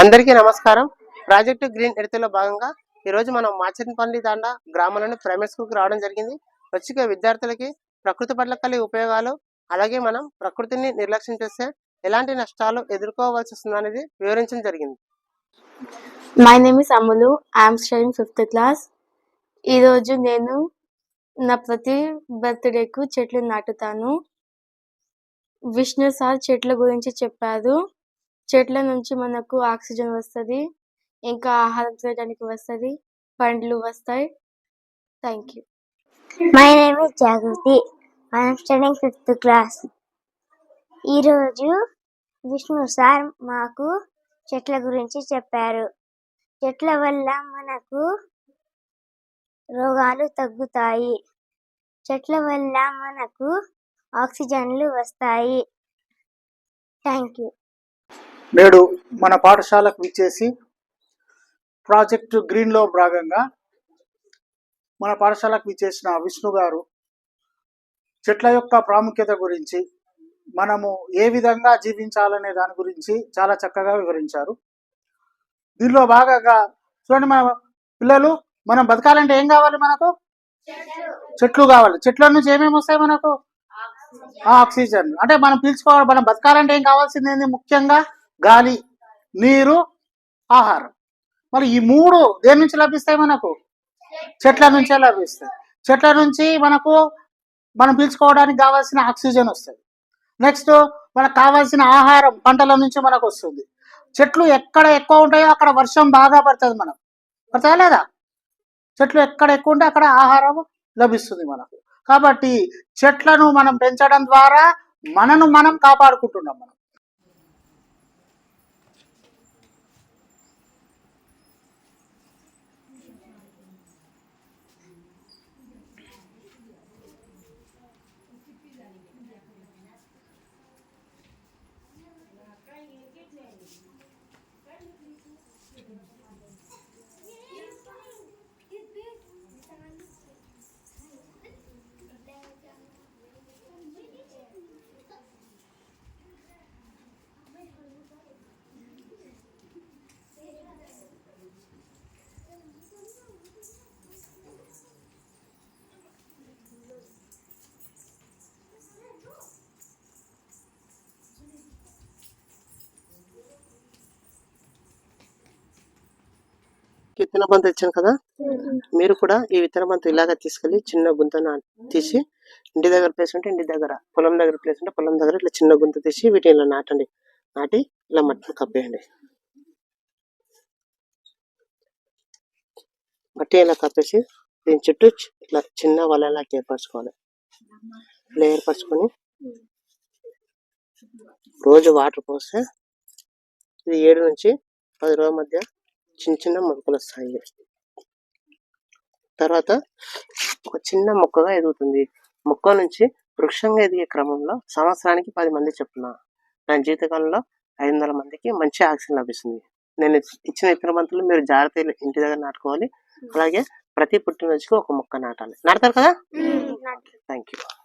అందరికీ నమస్కారం. Project green ఎడతలో భాగంగా ఈరోజు మనం మాచర్నపల్లి తాండ గ్రామంలోని ప్రైమరీ స్కూల్కి రావడం జరిగింది. వచ్చిక విద్యార్థులకి ప్రకృతి పట్ల కలిగే ఉపయోగాలు అలాగే మనం ప్రకృతిని నిర్లక్ష్యం చేస్తే ఎలాంటి నష్టాలు ఎదుర్కోవాల్సి వస్తుంది అనేది వివరించడం జరిగింది. My name is Ammulu I'm studying fifth class ఈరోజు నేను నా ప్రతి బర్త్డేకు చెట్లు నాటుతాను. విష్ణు సార్ చెట్ల గురించి చెప్పారు. చెట్ల నుంచి మనకు ఆక్సిజన్ వస్తుంది ఇంకా ఆహారం తినడానికి వస్తుంది పండ్లు వస్తాయి. Thank you my name is Jagruthi I'm studying fifth class ఈరోజు విష్ణు సార్ మాకు చెట్ల గురించి చెప్పారు. చెట్ల వల్ల మనకు రోగాలు తగ్గుతాయి. చెట్ల వల్ల మనకు ఆక్సిజన్లు వస్తాయి. థ్యాంక్ యూ నేడు మన పాఠశాలకు విచ్చేసి ప్రాజెక్టు గ్రీన్లో భాగంగా మన పాఠశాలకు విచ్చేసిన విష్ణు గారు చెట్ల యొక్క ప్రాముఖ్యత గురించి మనము ఏ విధంగా జీవించాలనే దాని గురించి చాలా చక్కగా వివరించారు. దీనిలో భాగంగా చూడండి మన పిల్లలు మనం బతకాలంటే ఏం కావాలి మనకు? చెట్లు కావాలి. చెట్ల నుంచి ఏమేమి వస్తాయి మనకు? ఆక్సిజన్. అంటే మనం పీల్చుకోవాలి మనం బతకాలంటే ఏం కావాల్సింది ముఖ్యంగా? గాలి నీరు ఆహారం. మరి ఈ మూడు దేని నుంచి లభిస్తాయి మనకు? చెట్ల నుంచే లభిస్తాయి. చెట్ల నుంచి మనకు మనం పీల్చుకోవడానికి కావాల్సిన ఆక్సిజన్ వస్తుంది. నెక్స్ట్ మనకు కావాల్సిన ఆహారం పంటల నుంచి మనకు వస్తుంది. చెట్లు ఎక్కడ ఎక్కువ ఉంటాయో అక్కడ వర్షం బాగా పడుతుంది మనకు. పడుతుందా లేదా? చెట్లు ఎక్కడ ఎక్కువ ఉంటే అక్కడ ఆహారం లభిస్తుంది మనకు. కాబట్టి చెట్లను మనం పెంచడం ద్వారా మనను మనం కాపాడుకుంటున్నాం మనం. విత్తన బంత ఇచ్చాను కదా? మీరు కూడా ఈ విత్తన బంత ఇలాగా తీసుకెళ్ళి చిన్న గుంత తీసి ఇంటి దగ్గర ప్లేస్ ఉంటే ఇంటి దగ్గర పొలం దగ్గర ప్లేస్ ఉంటే పొలం దగ్గర ఇట్లా చిన్న గుంత తీసి వీటిని ఇలా నాటండి. నాటి ఇలా మట్టిని కప్పేయండి. మట్టి ఇలా కప్పేసి దీని చుట్టూ ఇట్లా చిన్న వలలా ఏర్పరచుకోవాలి. ఇలా ఏర్పరచుకొని రోజు వాటర్ పోస్తే ఇది ఏడు నుంచి పది రోజుల మధ్య చిన్న చిన్న మొక్కలు వస్తాయి. తర్వాత ఒక చిన్న మొక్కగా ఎదుగుతుంది. మొక్క నుంచి వృక్షంగా ఎదిగే క్రమంలో సంవత్సరానికి పది మంది చెప్పున నా జీవితకాలంలో ఐదు వందల మందికి మంచి ఆక్సిజన్ లభిస్తుంది. నేను ఇచ్చిన ఇతర మంతులు మీరు జాగ్రత్తగా ఇంటి దగ్గర నాటుకోవాలి. అలాగే ప్రతి పుట్టినరోజుకి ఒక మొక్క నాటాలి. నాడతారు కదా? Thank you